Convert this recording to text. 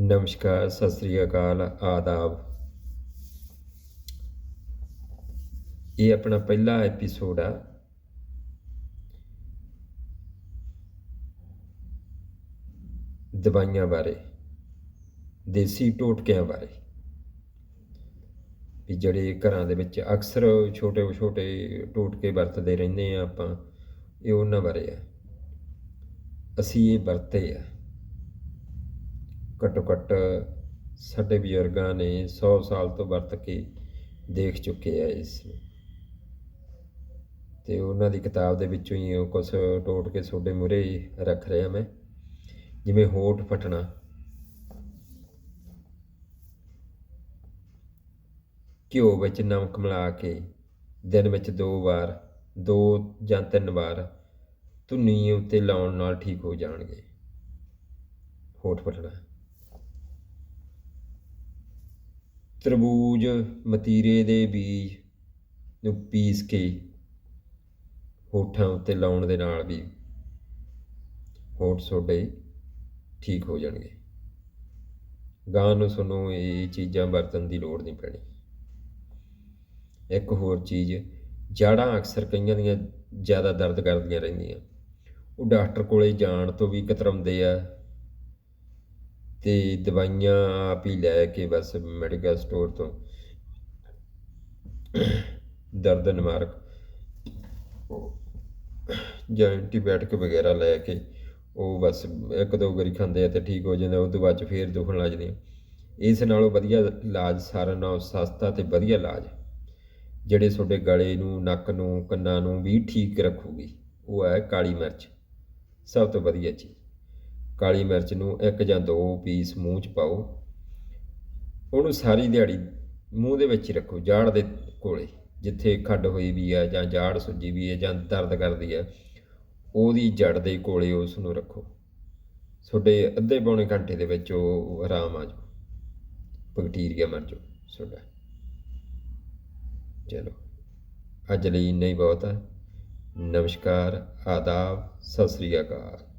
ਨਮਸਕਾਰ, ਸਤਿ ਸ੍ਰੀ ਅਕਾਲ, ਆਦਾਬ। ਇਹ ਆਪਣਾ ਪਹਿਲਾ ਐਪੀਸੋਡ ਆ। ਦਵਾਈਆਂ ਬਾਰੇ, ਦੇਸੀ ਟੋਟਕਿਆਂ ਬਾਰੇ। ਵੀ ਜਿਹੜੇ ਘਰਾਂ ਦੇ ਵਿੱਚ ਅਕਸਰ ਛੋਟੇ ਛੋਟੇ ਟੋਟਕੇ ਵਰਤਦੇ ਰਹਿੰਦੇ ਆ ਆਪਾਂ, ਇਹ ਉਹਨਾਂ ਬਾਰੇ ਆ। ਅਸੀਂ ਇਹ ਵਰਤੇ ਆ। ਘੱਟੋ ਘੱਟ ਸਾਡੇ ਬਜ਼ੁਰਗਾਂ ਨੇ 100 ਸਾਲ ਤੋਂ ਵਰਤ ਕੇ ਦੇਖ ਚੁੱਕੇ ਆ ਇਸ ਨੂੰ। ਤੇ ਉਹਨਾਂ ਦੀ ਕਿਤਾਬ ਦੇ ਵਿੱਚੋਂ ਹੀ ਉਹ ਕੁਝ ਟੋਟ ਕੇ ਤੁਹਾਡੇ ਮੂਹਰੇ ਰੱਖ ਰਿਹਾ ਮੈਂ, ਜਿਵੇਂ ਹੋਠ ਫਟਣਾ। ਘਿਓ ਵਿੱਚ ਨਮਕ ਮਿਲਾ ਕੇ ਦਿਨ ਵਿੱਚ ਦੋ ਵਾਰ, ਦੋ ਜਾਂ ਤਿੰਨ ਵਾਰ ਧੁੰਨੀ ਉੱਤੇ ਲਾਉਣ ਨਾਲ ਠੀਕ ਹੋ ਜਾਣਗੇ। ਹੋਠ ਫਟਣਾ। ਤਰਬੂਜ, ਮਤੀਰੇ ਦੇ ਬੀਜ ਨੂੰ ਪੀਸ ਕੇ ਹੋਠਾਂ ਉੱਤੇ ਲਾਉਣ ਦੇ ਨਾਲ ਵੀ ਹੋਠ ਤੁਹਾਡੇ ਠੀਕ ਹੋ ਜਾਣਗੇ। ਗਾਂ ਨੂੰ ਸੁਣੋ, ਇਹ ਚੀਜ਼ਾਂ ਵਰਤਣ ਦੀ ਲੋੜ ਨਹੀਂ ਪੈਣੀ। ਇੱਕ ਹੋਰ ਚੀਜ਼, ਜੜਾਂ ਅਕਸਰ ਕਈਆਂ ਦੀਆਂ ਜ਼ਿਆਦਾ ਦਰਦ ਕਰਦੀਆਂ ਰਹਿੰਦੀਆਂ। ਉਹ ਡਾਕਟਰ ਕੋਲੇ ਜਾਣ ਤੋਂ ਵੀ ਕਤਰਾਉਂਦੇ ਆ ਤੇ ਦਵਾਈਆਂ ਆਪ ਹੀ ਲੈ ਕੇ ਬਸ ਮੈਡੀਕਲ ਸਟੋਰ ਤੋਂ ਦਰਦ ਨਿਵਾਰਕ ਜਾਂ ਐਂਟੀਬਾਇਓਟਿਕ ਵਗੈਰਾ ਲੈ ਕੇ ਉਹ ਬਸ ਇੱਕ ਦੋ ਵਾਰੀ ਖਾਂਦੇ ਆ ਤੇ ਠੀਕ ਹੋ ਜਾਂਦਾ ਉਸ ਤੋਂ ਬਾਅਦ ਚ ਫੇਰ ਦੁਖਣ ਲੱਗ ਜਾਂਦੇ ਇਸ ਨਾਲੋਂ ਵਧੀਆ ਇਲਾਜ ਸਾਰਿਆਂ ਨਾਲੋਂ ਸਸਤਾ ਤੇ ਵਧੀਆ ਇਲਾਜ ਜਿਹੜੇ ਤੁਹਾਡੇ ਗਲੇ ਨੂੰ, ਨੱਕ ਨੂੰ, ਕੰਨਾਂ ਨੂੰ ਵੀ ਠੀਕ ਰੱਖੂਗੀ, ਉਹ ਹੈ ਕਾਲੀ ਮਿਰਚ, ਸਭ ਤੋਂ ਵਧੀਆ ਚੀਜ਼। ਕਾਲੀ ਮਿਰਚ ਨੂੰ ਇੱਕ ਜਾਂ ਦੋ ਪੀਸ ਮੂੰਹ 'ਚ ਪਾਓ। ਉਹਨੂੰ ਸਾਰੀ ਦਿਹਾੜੀ ਮੂੰਹ ਦੇ ਵਿੱਚ ਹੀ ਰੱਖੋ, ਜਾੜ ਦੇ ਕੋਲੇ, ਜਿੱਥੇ ਖੱਡ ਹੋਈ ਵੀ ਹੈ ਜਾਂ ਜਾੜ ਸੁੱਜੀ ਵੀ ਹੈ ਜਾਂ ਦਰਦ ਕਰਦੀ ਹੈ ਉਹਦੀ ਜੜ ਦੇ ਕੋਲੇ ਉਸ ਨੂੰ ਰੱਖੋ। ਤੁਹਾਡੇ ਅੱਧੇ ਪੌਣੇ ਘੰਟੇ ਦੇ ਵਿੱਚ ਉਹ ਆਰਾਮ ਆ ਜਾਓ ਬੈਕਟੀਰੀਆ ਮਰ ਜਾਓ ਤੁਹਾਡਾ। ਚਲੋ, ਅੱਜ ਲਈ ਇੰਨਾ ਹੀ ਬਹੁਤ ਹੈ ਨਮਸਕਾਰ, ਆਦਾਬ, ਸਤਿ ਸ੍ਰੀ ਅਕਾਲ।